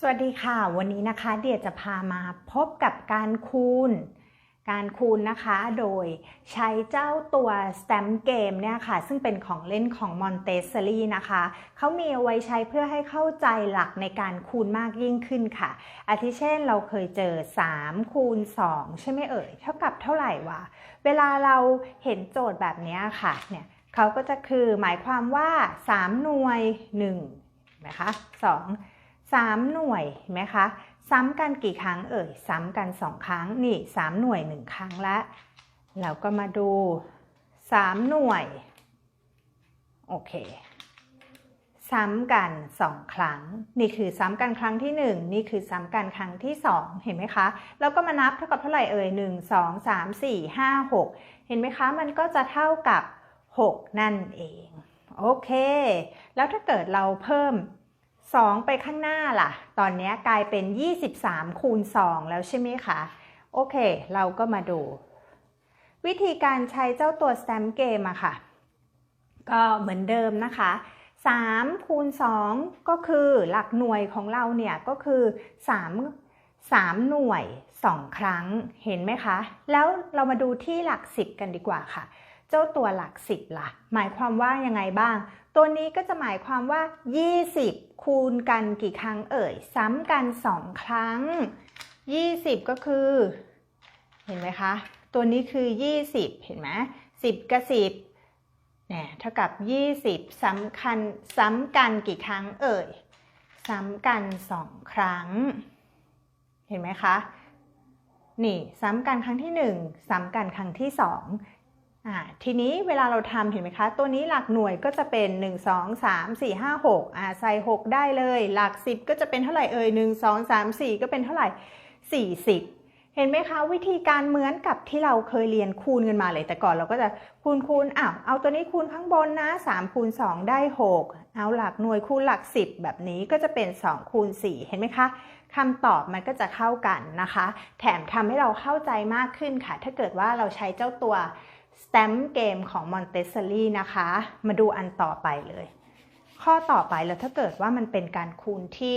สวัสดีค่ะ วันนี้นะคะเดียจะพามาพบกับการคูณ การคูณนะคะ โดยใช้เจ้าตัว Stamp Game เนี่ยค่ะ ซึ่งเป็นของเล่นของ Montessori นะคะ เขามีเอาไว้ใช้เพื่อให้เข้าใจหลักในการคูณมากยิ่งขึ้นค่ะ อาทิเช่นเราเคยเจอ 3 คูณ 2 ใช่ไหมเอ่ย เท่ากับเท่าไหร่วะ เวลาเราเห็นโจทย์แบบนี้ค่ะ เนี่ยเขาก็จะคือหมายความว่า 3 หน่วย1นะคะ2 3 หน่วยเห็นไหมคะซ้ำกันกี่ครั้งเอ่ยซ้ำกัน 2 ครั้งนี่ 3 หน่วย 1 ครั้งละแล้วก็มาดู 3 หน่วย โอเค ซ้ำกัน 2 ครั้ง นี่คือซ้ำกันครั้งที่ 1 นี่คือซ้ำกันครั้งที่ 2 เห็นไหมคะ แล้วก็มานับเท่ากับเท่าไหร่เอ่ย 1 2 3 4 5 6 เห็นไหมคะ มันก็จะเท่ากับ 6 นั่นเอง โอเค แล้วถ้าเกิดเราเพิ่ม 2 ไปข้างหน้าล่ะ ตอนนี้กลายเป็น 23 คูณ 2 แล้วใช่ไหมคะ โอเค เราก็มาดู วิธีการใช้เจ้าตัว stamp game อะค่ะ ก็เหมือนเดิมนะคะ 3 คูณ 2 ก็คือหลักหน่วยของเราเนี่ยก็คือ 3 3 หน่วย 2 ครั้งเห็นไหมคะ แล้วเรามาดูที่หลัก 10 กันดีกว่าค่ะ เจ้าตัวหลัก10ล่ะ หมายความว่ายังไงบ้าง ตัวนี้ก็จะหมายความว่า 20 คูณกันกี่ครั้งเอ่ย ซ้ำกัน 2 ครั้ง 20 ก็คือ เห็นไหมคะ ตัวนี้คือ 20 เห็นไหม10 กับ 10เนี่ยเท่ากับ 20 ซ้ำคันซ้ำกันกี่ครั้งเอ่ย ซ้ำกัน 2 ครั้ง เห็นไหมคะนี่ซ้ำกันครั้งที่ 1 ซ้ำกันครั้งที่2อ่า ทีนี้เวลาเราทำเห็นไหมคะ ตัวนี้หลักหน่วยก็จะเป็น 1 2 3 4 5 6อ่าใส่ 6 ได้เลย หลัก 10 ก็จะเป็นเท่าไหร่เอ่ย1 2 3 4 ก็เป็นเท่าไหร่ 40 เห็นไหมคะวิธีการเหมือนกับที่เราเคยเรียนคูณกันมาเลย แต่ก่อนเราก็จะคูณคูณอ้าวเอาตัวนี้คูณข้างบนนะ3คูณ2ได้ 6 เอาหลักหน่วยคูณหลัก 10 แบบนี้ก็จะเป็น2คูณ4เห็นไหมคะคำตอบมันก็จะเข้ากันนะคะ แถมทำให้เราเข้าใจมากขึ้นค่ะ ถ้าเกิดว่าเราใช้เจ้าตัว stamp game ของ Montessori นะคะ มาดูอันต่อไปเลย ข้อต่อไปแล้วถ้าเกิดว่ามันเป็นการคูณที่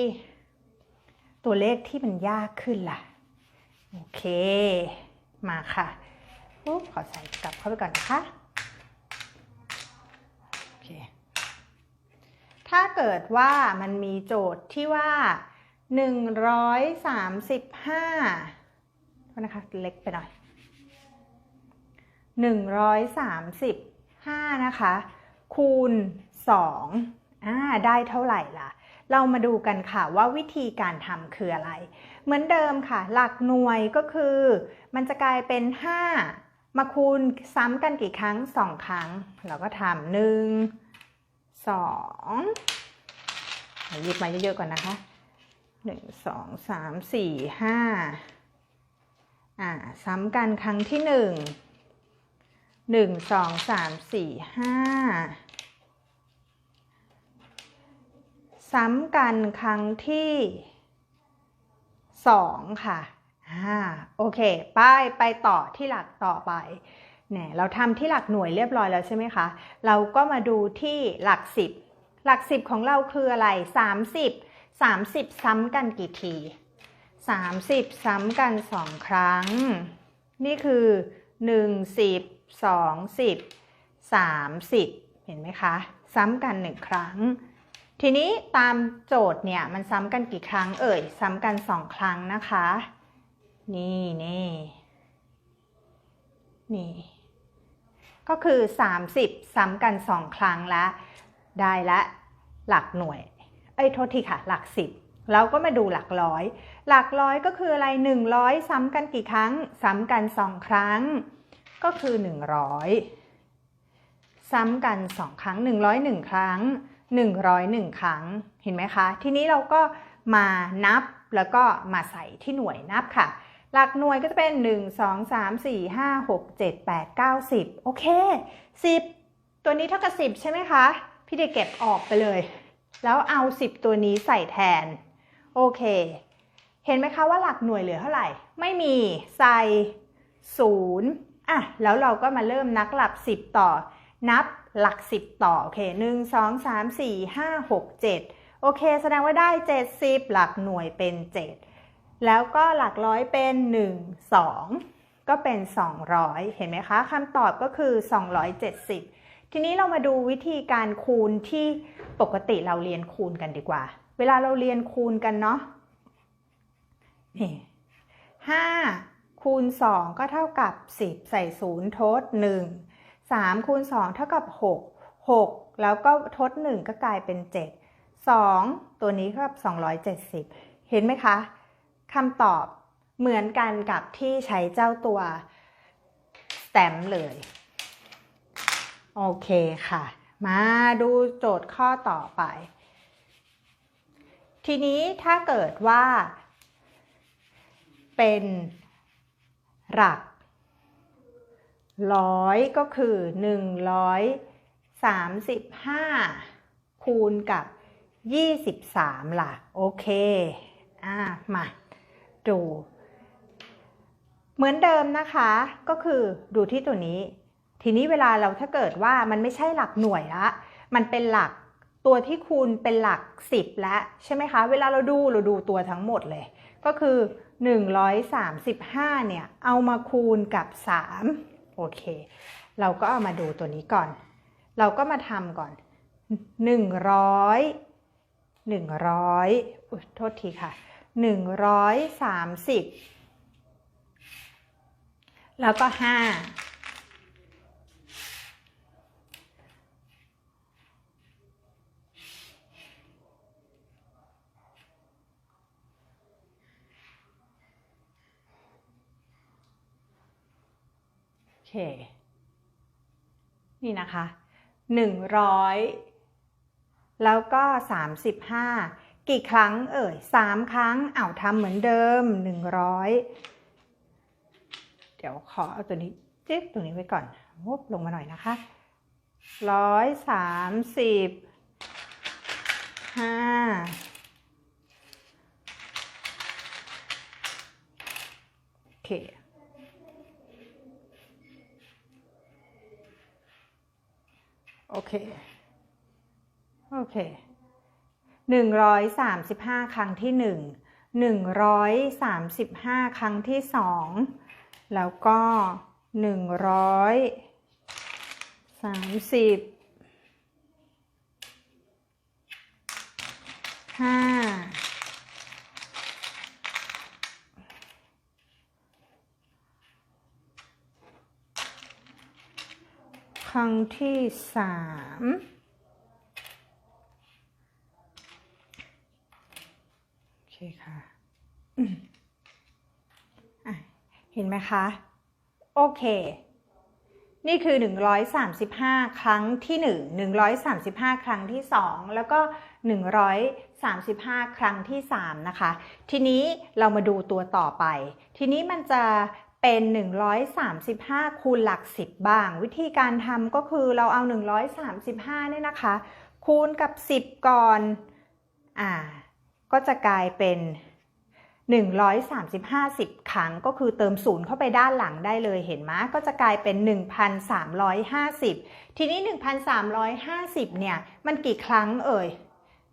ตัวเลขที่มันยากขึ้นล่ะ โอเค มาค่ะปุ๊บขอใส่กลับเข้าไปก่อนนะคะโอเคถ้าเกิดว่ามันมีโจทย์ที่ว่า 135โทษนะคะเล็กไปหน่อย 135 นะคะ คูณ2อ่าได้เท่าไหร่ล่ะ เรามาดูกันค่ะว่าวิธีการทำคืออะไร เหมือนเดิมค่ะ หลักหน่วยก็คือ มันจะกลายเป็น 5 มาคูณซ้ำกันกี่ครั้ง 2 ครั้ง เราก็ทำหนึ่งสองหยิบมาเยอะๆก่อนนะคะหนึ่งสองสามสี่ห้าอ่า ซ้ำกันครั้งที่หนึ่ง หนึ่งสองสามสี่ห้าซ้ำกันครั้งที่สองค่ะอ่าโอเคไปไปต่อที่หลักต่อไปเนี่ยเราทำที่หลักหน่วยเรียบร้อยแล้วใช่ไหมคะ เราก็มาดูที่หลักสิบหลักสิบของเราคืออะไร30 30ซ้ำกันกี่ที30ซ้ำกัน2ครั้ง นี่คือ1 10 2 10 30 เห็นไหมคะ ซ้ำกัน1ครั้ง ทีนี้ตามโจทย์เนี่ยมันซ้ำกันกี่ครั้งเอ่ย ซ้ำกัน2ครั้งนะคะ นี่นี่นี่ ก็คือ 30 ซ้ำกัน2ครั้งแล้วได้ละหลักหน่วย เอ้ยโทษทีค่ะ หลัก10เราก็มาดูหลักร้อย หลักร้อยก็คืออะไร 100 ซ้ำกันกี่ครั้ง ซ้ำกัน 2 ครั้ง ก็คือ 100 ซ้ำกัน 2 ครั้ง 101 ครั้ง 101 ครั้ง เห็นไหมคะ ทีนี้เราก็มานับแล้วก็มาใส่ที่หน่วยนับค่ะ หลักหน่วยก็จะเป็น 1 2 3 4 5 6 7 8 9 10 โอเค 10 ตัวนี้เท่ากับ 10 ใช่ไหมคะ พี่เด็กเก็บออกไปเลย แล้วเอา 10 ตัวนี้ใส่แทน โอเค เห็นไหมคะว่าหลักหน่วยเหลือเท่าไหร่ ไม่มีใส่0 อะแล้วเราก็มาเริ่มนับหลัก 10 ต่อ นับหลัก 10 ต่อ โอเค1 2 3 4 5 6 7โอเค แสดงว่าได้ 70 หลักหน่วยเป็น 7 แล้วก็หลักร้อยเป็น 1 2 ก็เป็น 200 เห็นไหมคะคำตอบก็คือ 270 ทีนี้เรามาดูวิธีการคูณที่ปกติเราเรียนคูณกันดีกว่า เวลาเราเรียนคูณกันเนาะนี่5 คูณ 2 ก็เท่ากับ 10 ใส่0ทด 1 3คูณ2เท่ากับ 6 6 แล้วก็ทด 1 ก็กลายเป็น 7 2 ตัวนี้ก็กับ270 เห็นไหมคะคำตอบเหมือนกันกับที่ใช้เจ้าตัวสแตมเลย โอเคค่ะ มาดูโจทย์ข้อต่อไป ทีนี้ถ้าเกิดว่าเป็น หลักร้อยก็คือหนึ่งร้อยสามสิบห้าคูณกับยี่สิบสามล่ะโอเค อ่า มาดูเหมือนเดิมนะคะ ก็คือดูที่ตัวนี้ ทีนี้เวลาเราถ้าเกิดว่ามันไม่ใช่หลักหน่วยละ มันเป็นหลักตัวที่คูณเป็นหลัก 10 แล้วใช่ไหมคะ เวลาเราดูเราดูตัวทั้งหมดเลย ก็คือ 135 เนี่ย เอามาคูณกับ 3 โอเค เราก็เอามาดูตัวนี้ก่อน เราก็มาทำก่อน 100 100อุ๊ยโทษทีค่ะ 130 แล้วก็ 5 เค นี่นะคะ100แล้วก็35กี่ครั้งเอ่ย3ครั้งเอาทำเหมือนเดิม100เดี๋ยวขอเอาตัวนี้จิ๊บตรงนี้ไว้ก่อนวบลงมาหน่อยนะคะร้อยสามสิบห้าโอเค โอเค โอเคหนึ่งร้อยสามสิบห้าครั้งที่หนึ่งหนึ่งร้อยสามสิบห้าครั้งที่สองแล้วก็หนึ่งร้อยสามสิบห้า ครั้งที่สามโอเคค่ะะเห็นไหมคะ โอเค นี่คือ 135 ครั้งที่ 1 135 ครั้งที่ 2 แล้วก็ 135 ครั้งที่ 3 นะคะ ทีนี้เรามาดูตัวต่อไป ทีนี้มันจะ เป็น 135 คูณหลัก 10 บ้าง วิธีการทำก็คือเราเอา 135เนี่ยนะคะ คูณกับ 10 ก่อน อ่า ก็จะกลายเป็น 135 10 ครั้ง ก็คือเติมศูนย์เข้าไปด้านหลังได้เลยเห็นไหมก็จะกลายเป็น 1,350 ทีนี้ 1,350 เนี่ย มันกี่ครั้งเอ่ย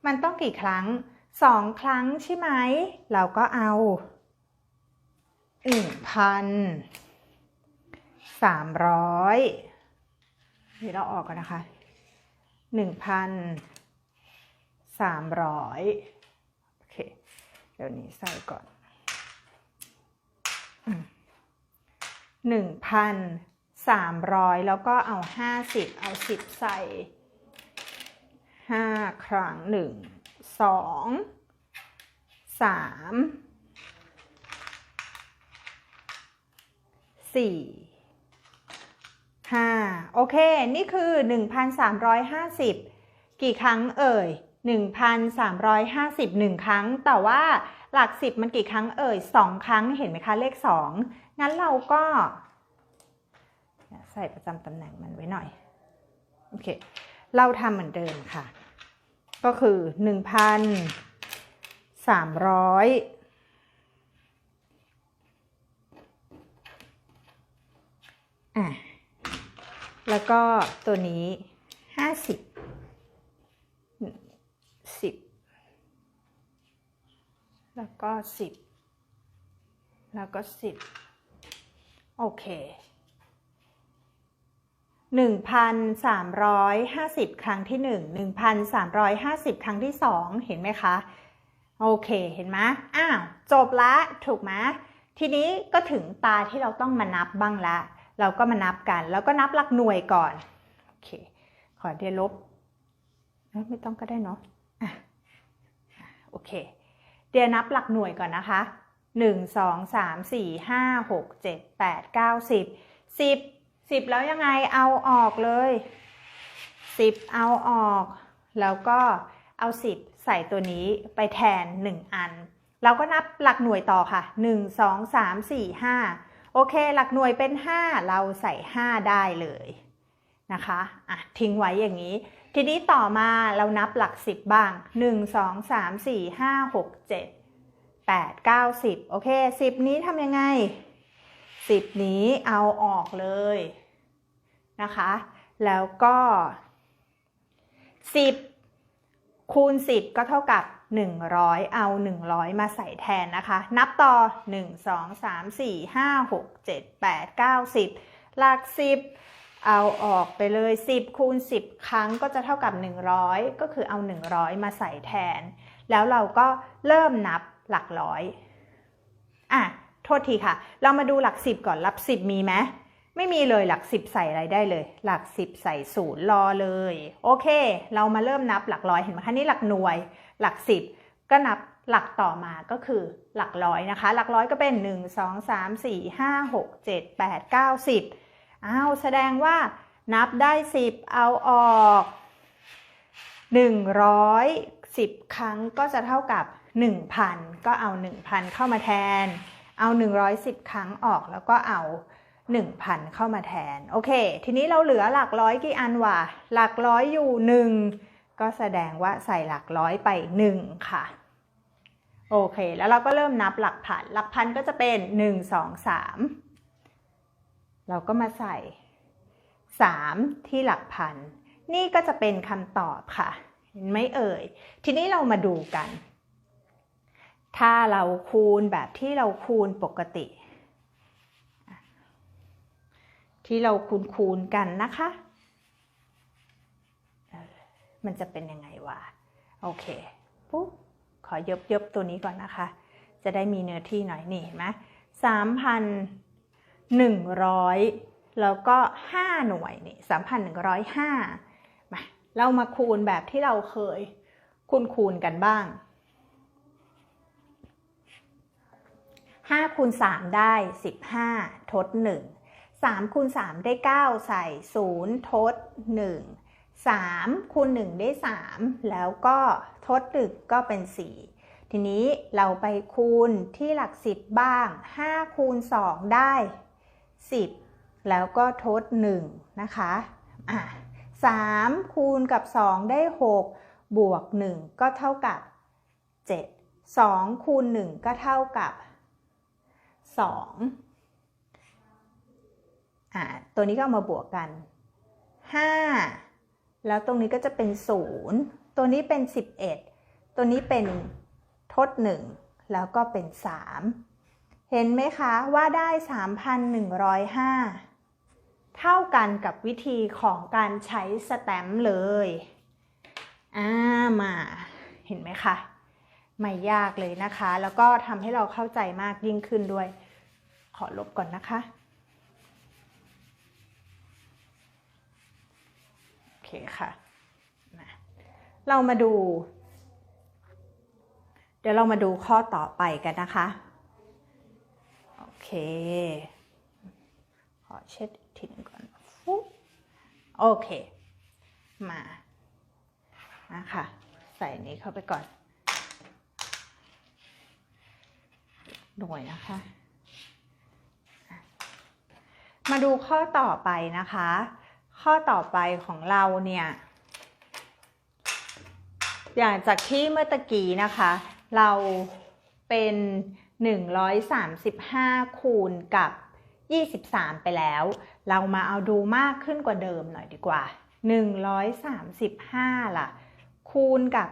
มันต้องกี่ครั้ง 2 ครั้งใช่ไหม เราก็เอา 1,300นี่เราออกกันนะคะ1,300โอเค เดี๋ยวนี้ใส่ก่อนหนึ่งพันสามร้อยแล้วก็เอาห้าสิบเอาสิบใส่ห้าครั้งหนึ่งสองสาม สี่ห้าโอเค นี่คือหนึ่งพันสามร้อยห้าสิบกี่ครั้งเอ่ย 1,350 1 ครั้ง แต่ว่าหลัก 10 มันกี่ครั้งเอ่ย 2 ครั้งเห็นไหมคะเลข 2 งั้นเราก็ ใส่ประจำตำแหน่งมันไว้หน่อย โอเค เราทำเหมือนเดิมค่ะ ก็คือ 1,300 อะแล้วก็ตัวนี้50สิบแล้วก็สิบแล้วก็สิบโอเคหนึ่งพันสามร้อยห้าสิบครั้งที่หนึ่งหนึ่งพันสามร้อยห้าสิบครั้งที่สองเห็นไหมคะ โอเคเห็นไหมอ้าว จบละ ถูกไหมทีนี้ก็ถึงตาที่เราต้องมานับบ้างละ เราก็มานับกัน แล้วก็นับหลักหน่วยก่อนโอเคขอเดียวลบไม่ต้องก็ได้เนาะอะโอเค เดี๋ยวนับหลักหน่วยก่อนนะคะหนึ่งสองสามสี่ห้าหกเจ็ดแปดเก้าสิบสิบสิบแล้วยังไงเอาออกเลยสิบเอาออก แล้วก็เอาสิบใส่ตัวนี้ไปแทนหนึ่งอัน เราก็นับหลักหน่วยต่อค่ะหนึ่งสองสามสี่ห้า โอเค หลักหน่วยเป็นห้าเราใส่ห้าได้เลยนะคะอะทิ้งไว้อย่างนี้ ทีนี้ต่อมาเรานับหลักสิบบ้าง 1 2 3 4 5 6 7 8 9 10 โอเค 10 นี้ทำยังไง 10 นี้เอาออกเลยนะคะ แล้วก็ 10 คูณ 10 ก็เท่ากับ 100 เอา 100 มาใส่แทนนะคะ นับต่อ 1 2 3 4 5 6 7 8 9 10 หลัก 10 เอาออกไปเลย 10 คูณ 10 ครั้งก็จะเท่ากับ 100 ก็คือเอา 100 มาใส่แทน แล้วเราก็เริ่มนับหลักร้อย อะ โทษทีค่ะ เรามาดูหลัก 10 ก่อนหลัก 10 มีไหม ไม่มีเลยหลัก10ใส่อะไรได้เลย หลัก10ใส่ศูนย์รอเลย โอเค เรามาเริ่มนับหลักร้อยเห็นไหมคะนี่หลักหน่วย หลัก10ก็นับหลักต่อมาก็คือหลักร้อยนะคะ หลักร้อยก็เป็น 1 2 3 4 5 6 7 8 9 10อ้าวแสดงว่านับได้ 10 เอาออก 110 ครั้งก็จะเท่ากับ 1,000 ก็เอา 1,000 เข้ามาแทน เอา 110 ครั้งออกแล้วก็เอา 1,000 เข้ามาแทน โอเค ทีนี้เราเหลือหลักร้อยกี่อันวะ หลักร้อยอยู่ 1 ก็แสดงว่าใส่หลักร้อยไป 1 ค่ะ โอเค แล้วเราก็เริ่มนับหลักพัน หลักพันก็จะเป็น 1 2 3 เราก็มาใส่ 3 ที่หลักพัน นี่ก็จะเป็นคำตอบค่ะ เห็นไหมเอ่ย ทีนี้เรามาดูกัน ถ้าเราคูณแบบที่เราคูณปกติ ที่เราคูณคูณกันนะคะ มันจะเป็นยังไงวะ โอเค ปุ๊บ ขอยบยบตัวนี้ก่อนนะคะ จะได้มีเนื้อที่หน่อยนี่เห็นไหมสามพันหนึ่งร้อยแล้วก็ห้าหน่วยนี่สามพันหนึ่งร้อยห้ามาเรามาคูณแบบที่เราเคยคูณคูณกันบ้างห้าคูณสามได้สิบห้าทดห นึ่งสามคูณสามได้เก้าใส่ศูนย์ทดหนึ่งสามคูณหนึ่งได้สามแล้วก็ทดหนึ่งก็เป็นสี่ทีนี้เราไปคูณที่หลักสิบบ้างห้าคูณสองได้สิบแล้วก็ทดหนึ่งนะคะอะสามคูณกับสองได้หกบวกหนึ่งก็เท่ากับเจ็ดสองคูณหนึ่งก็เท่ากับส อ่าตัวนี้ก็เอามาบวกกันห้าแล้วตรงนี้ก็จะเป็นศูนย์ตัวนี้เป็นสิบเอ็ดตัวนี้เป็นทดหนึ่งแล้วก็เป็นสามเห็นไหมคะว่าได้สามพันหนึ่งร้อยห้าเท่ากันกับวิธีของการใช้สแตมป์เลยอ่ามาเห็นไหมคะไม่ยากเลยนะคะ แล้วก็ทำให้เราเข้าใจมากยิ่งขึ้นด้วย ขอลบก่อนนะคะ โอ เคค่ะนะเรามาดู เดี๋ยวเรามาดูข้อต่อไปกันนะคะ โอเค ขอเช็ดอีกทีหนึงก่อนฟุ๊บโอเค มานะคะใส่นี้เข้าไปก่อน หน่วยนะคะ มาดูข้อต่อไปนะคะ ข้อต่อไปของเราเนี่ย อย่างจากที่เมื่อตะกี้นะคะ เราเป็น 135 คูณกับ 23 ไปแล้ว เรามาเอาดูมากขึ้นกว่าเดิมหน่อยดีกว่า 135 ล่ะ คูณกับ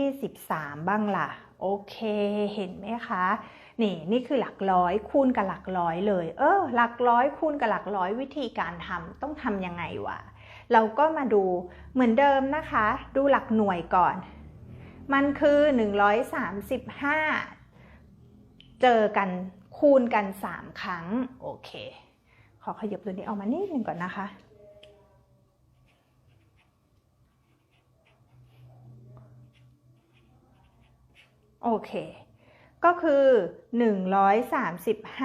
123 บ้างล่ะ โอเค เห็นไหมคะ นี่นี่คือหลักร้อยคูณกับหลักร้อยเลย เออ หลักร้อยคูณกับหลักร้อยวิธีการทำต้องทำยังไงวะ เราก็มาดูเหมือนเดิมนะคะ ดูหลักหน่วยก่อน มันคือ 135 เจอกันคูณกัน 3 ครั้ง โอเค ขอขยับตัวนี้ออกมานิดนึงก่อนนะคะ โอเค ก็คือ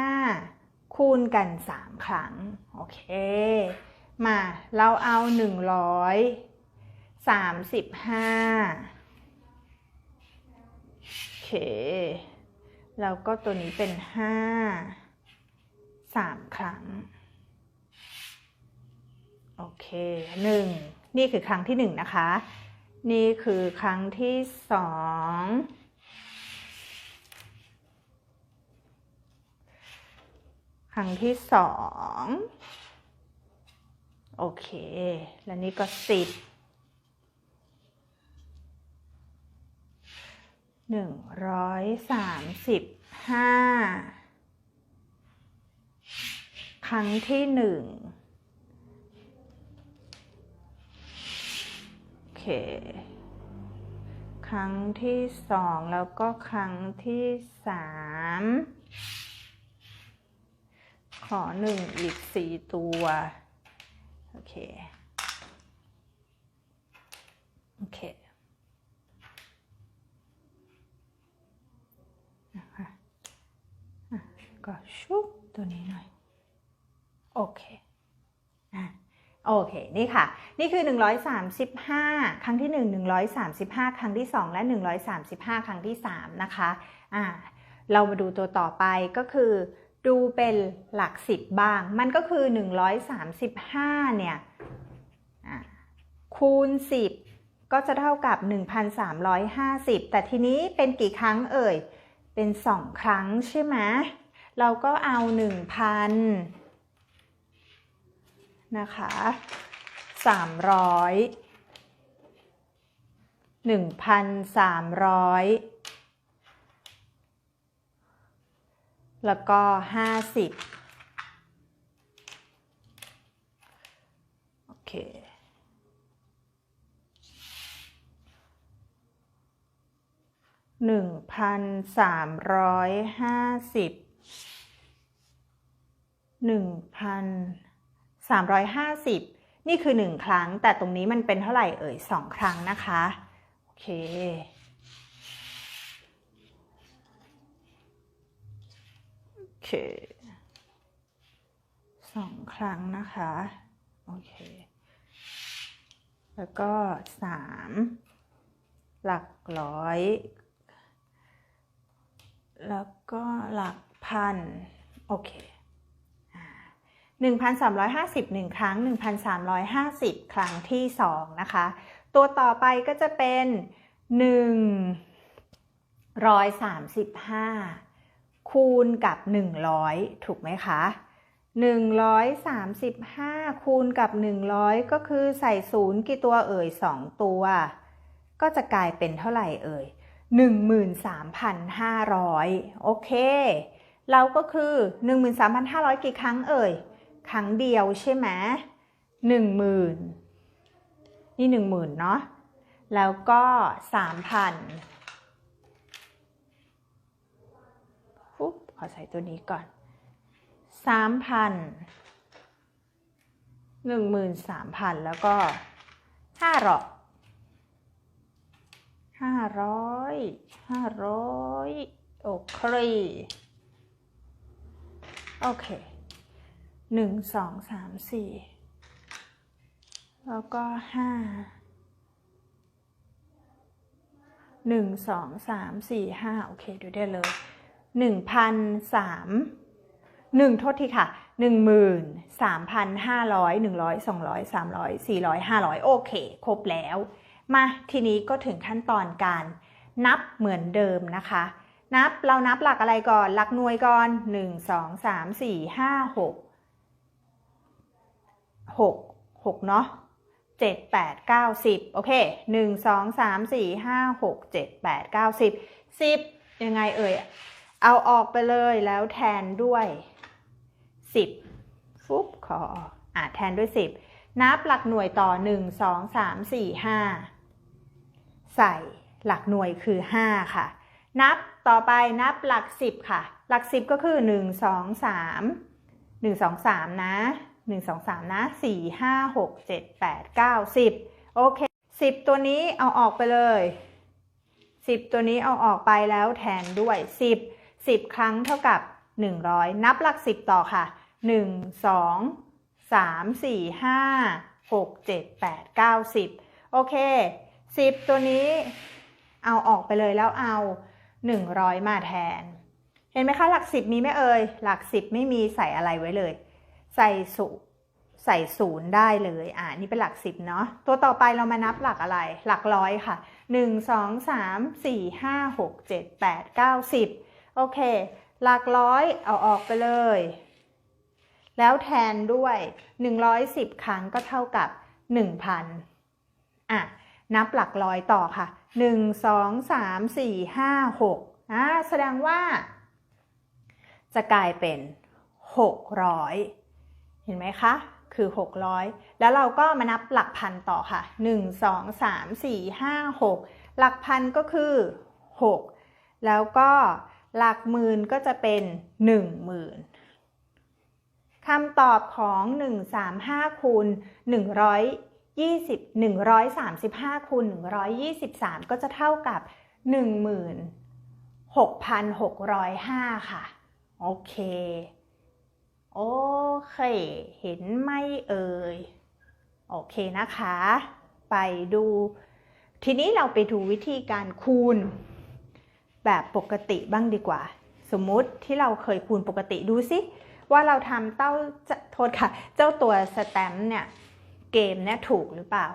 135 คูณกัน 3 ครั้ง โอเค มาเราเอา 135 โอเค แล้วก็ตัวนี้เป็น 5 3 ครั้ง โอเค 1 นี่คือครั้งที่ 1 นะคะ นี่คือครั้งที่ 2 รั้งที่2โอเค แล้วนี่ก็10หนึ่งร้อยสามสิบห้าครั้งที่หนึ่งโอเค ครั้งที่สองแล้วก็ครั้งที่สาม ขอหนึ่งอีกสี่ตัว โอเค โอเคนะคะอะก็ชุบตัวนี้หน่อย โอเคอะโอเค นี่ค่ะ นี่คือ 135 ครั้งที่ 1 135 ครั้งที่ 2 และ 135 ครั้งที่ 3 นะคะ อ่า เรามาดูตัวต่อไปก็คือ ดูเป็นหลัก10บ้าง มันก็คือ 135 เนี่ยคูณ 10 ก็จะเท่ากับ 1,350 แต่ทีนี้เป็นกี่ครั้งเอ่ย เป็น 2 ครั้งใช่ไหม เราก็เอา 1,000 นะคะ 300 1,300 แล้วก็ 50 โอเค หนึ่งพันสามร้อยห้าสิบ หนึ่งพันสามร้อยห้าสิบ นี่คือหนึ่งครั้ง แต่ตรงนี้มันเป็นเท่าไหร่เอ่ยสองครั้งนะคะ โอเค คสองครั้งนะคะ โอเค แล้วก็สามหลักร้อย แล้วก็หลักพัน โอเคหนึ่งพันสามร้อยห้าสิบหนึ่งครั้งหนึ่งพันสามร้อยห้าสิบครั้งที่สองนะคะ ตัวต่อไปก็จะเป็นหนึ่งร้อยสามสิบห้า คูณกับหนึ่งร้อยถูกไหมคะหนึ่งร้อยสามสิบห้าคูณกับหนึ่งร้อยก็คือใส่ศูนย์กี่ตัวเอ่ยสองตัว ก็จะกลายเป็นเท่าไหร่เอ่ย 13,500 โอเค เราก็คือ 13,500 กี่ครั้งเอ่ย ครั้งเดียวใช่ไหม10,000 นี่ 10,000 เนาะ แล้วก็ 3,000ปุ๊บ ขอใส่ตัวนี้ก่อน3,000 13,000แล้วก็500ห้าร้อยห้าร้อยโอเคโอเคหนึ่งสองสามสี่แล้วก็ห้าหนึ่งสองสามสี่ห้าโอเคดูได้เลย หนึ่งพันสามหนึ่งโทษทีค่ะหนึ่งหมื่นสามพันห้าร้อยหนึ่งร้อยสองร้อยสามร้อยสี่ร้อยห้าร้อยโอเค ครบแล้ว มาทีนี้ก็ถึงขั้นตอนการนับเหมือนเดิมนะคะ นับเรานับหลักอะไรก่อน หลักหน่วยก่อน 1 2 3 4 5 6 6 6เนาะ7 8 9 10 โอเค 1 2 3 4 5 6 7 8 9 10 10 ยังไงเอ่ย เอาออกไปเลยแล้วแทนด้วย 10 ฟุบขออะแทนด้วย 10 นับหลักหน่วยต่อ 1 2 3 4 5 ใส่หลักหน่วยคือ 5 ค่ะ นับต่อไปนับหลัก 10 ค่ะ หลัก 10 ก็คือ 1 2 3 1 2 3 นะ 1 2 3 นะ 4 5 6 7 8 9 10 โอเค 10 ตัวนี้เอาออกไปเลย 10 ตัวนี้เอาออกไปแล้วแทนด้วย 10 10 ครั้งเท่ากับ 100 นับหลัก 10 ต่อค่ะ 1 2 3 4 5 6 7 8 9 10 โอเค 10 ตัวนี้เอาออกไปเลยแล้วเอา 100 มาแทน เห็นไหมคะ หลัก 10 มีไหมเอ่ย หลัก 10 ไม่มีใส่อะไรไว้เลย ใส่สูใส่ศูนย์ได้เลย อ่า นี่เป็นหลัก10เนาะ ตัวต่อไปเรามานับหลักอะไร หลักร้อยค่ะ 1 2 3 4 5 6 7 8 9 10 โอเค หลักร้อยเอาออกไปเลย แล้วแทนด้วย 110 ครั้งก็เท่ากับ 1,000 อะ นับหลักร้อยต่อค่ะ 1 2 3 4 5 6อะแสดงว่า จะกลายเป็น 600 เห็นไหมคะ คือ 600 แล้วเราก็มานับหลักพันต่อค่ะ 1 2 3 4 5 6 หลักพันก็คือ 6 แล้วก็ หลักหมื่นก็จะเป็น 10,000คำตอบของ 135คูณ120 135คูณ123 ก็จะเท่ากับ 16,605 ค่ะ โอเค โอเค เห็นไหมเอ่ย โอเคนะคะ ไปดู ทีนี้เราไปดูวิธีการคูณ แบบปกติบ้างดีกว่า สมมุติที่เราเคยคูณปกติดูสิว่าเราทำเต้าโทษค่ะ เจ้าตัวสแตมป์เนี่ยเกมเนี่ยถูกหรือเปล่า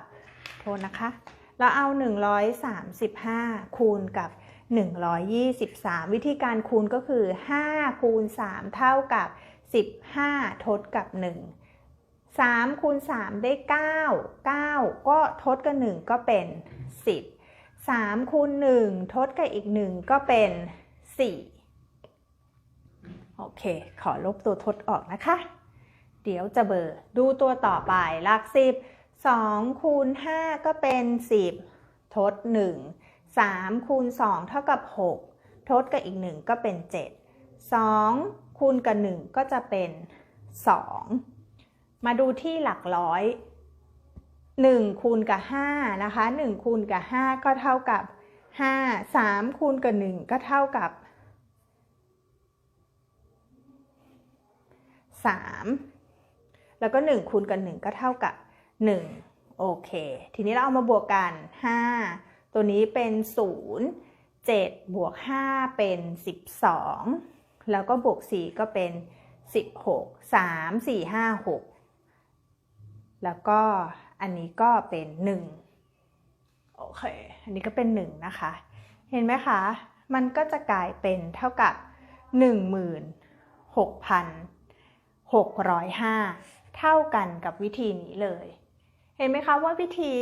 โทษนะคะ เราเอา 135 คูณกับ 123 วิธีการคูณก็คือ 5 คูณ 3 เท่ากับ 15 ทดกับ 1 3 คูณ 3 ได้ 9 9 ก็ทดกับ 1 ก็เป็น 10 3คูณ1ทดกับอีก 1 ก็เป็น 4 โอเค ขอลบตัวทดออกนะคะ เดี๋ยวจะเบอร์ดูตัวต่อไปหลัก 10 2คูณ5ก็เป็น 10 ทด 1 3คูณ2เท่ากับ 6 ทดกับอีก 1 ก็เป็น 7 2คูณกับ 1 ก็จะเป็น 2 มาดูที่หลักร้อย 1คูณกับ5นะคะ1คูณกับ 5 ก็เท่ากับ 5 3คูณกับ 1 ก็เท่ากับ 3 แล้วก็ 1คูณกับ 1 ก็เท่ากับ 1 โอเค ทีนี้เราเอามาบวกกัน 5 ตัวนี้เป็น 0 7 บวก 5 เป็น 12 แล้วก็บวก 4 ก็เป็น 16 3 4 5 6 แล้วก็ อันนี้ก็เป็น1โอเค อันนี้ก็เป็น1นะคะ เห็นไหมคะ มันก็จะกลายเป็นเท่ากับ 16,605 เท่ากันกับวิธีนี้เลย เห็นไหมคะว่าวิธี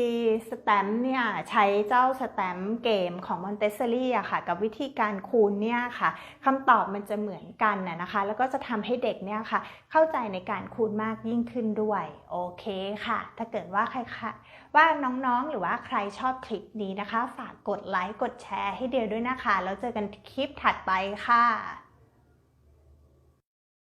สแตมป์เนี่ยใช้เจ้าสแตมป์เกมของมอนเตสซอรี่อะค่ะกับวิธีการคูณเนี่ยค่ะคำตอบมันจะเหมือนกันนะนะคะ แล้วก็จะทำให้เด็กเนี่ยค่ะ เข้าใจในการคูณมากยิ่งขึ้นด้วยโอเคค่ะ ถ้าเกิดว่าใครว่าน้องๆ หรือว่าใครชอบคลิปนี้นะคะ ฝากกดไลค์กดแชร์ให้เดียวด้วยนะคะ แล้วเจอกันคลิปถัดไปค่ะ